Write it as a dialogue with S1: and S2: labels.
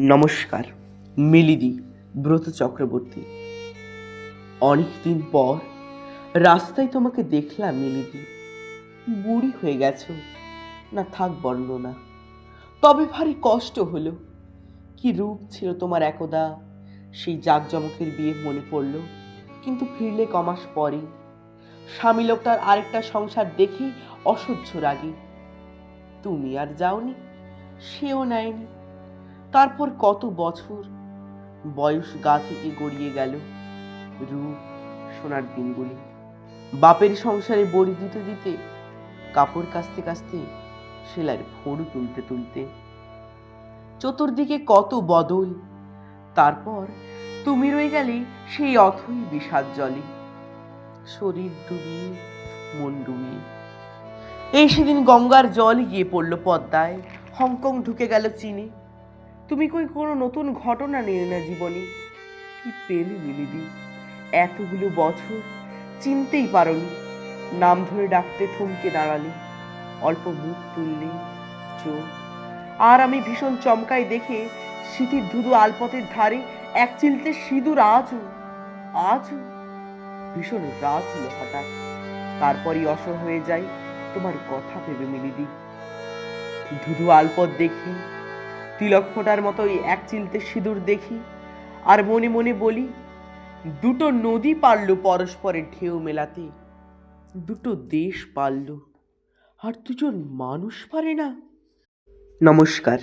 S1: নমস্কার, মিলিদি ব্রত চক্রবর্তী। অনেকদিন পর রাস্তায় তোমাকে দেখলাম, মিলিদি। বুড়ি হয়ে গেছ। না থাক বর্ণনা। তবে ভারী কষ্ট হলো। কি রূপ ছিল তোমার একদা? সেই জাকজমকের বিয়ে মনে পড়ল। কিন্তু ফিরলে কমাস পরে স্বামী লোকটার আরেকটা সংসার দেখি অসহ্য রাগি। তুমি আর যাওনি, সেও নেয়নি। তারপর কত বছর বয়স গা থেকে গড়িয়ে গেল রূপ সোনার দিনগুলি। বাপের সংসারে বড়ি দিতে দিতে, কাপড় কাচতে কাচতে, সেলাইয়ের ফোড়ু তুলতে তুলতে। চতুর্দিকে কত বদল, তারপর তুমি রয়ে গেলে সেই অথই বিষাদ জলে। শরীর ডুবিয়ে, মন ডুবিয়ে। এই সেদিন গঙ্গার জল গিয়ে পড়ল পদ্মায়, হংকং ঢুকে গেল চীনে। তুমি কই কোনো নতুন ঘটনা নিলে না জীবনে? কি পেলি মিলিদি এতগুলো বছর চিনতেই পারোনি। নাম ধরে ডাকতে থমকে দাঁড়ালে। অল্প মুখ তুললে চোখ। আর আমি ভীষণ চমকাই দেখে স্মৃতির ধুধু আলপথের ধারে এক চিলতে সিঁদুর আজও আজও ভীষণ রাত হলো হঠাৎ। তারপরই অসহ হয়ে যাই তোমার কথা ভেবে মিলিদি। ধুধু আলপথ দেখি তিলক ফোটার মতো ওই এক চিলতে সিঁদুর দেখি, আর মনে মনে বলি, দুটো নদী পারল পরস্পরের ঢেউ মেলাতে, দুটো দেশ পারল, আর দুজন মানুষ পারে না। নমস্কার।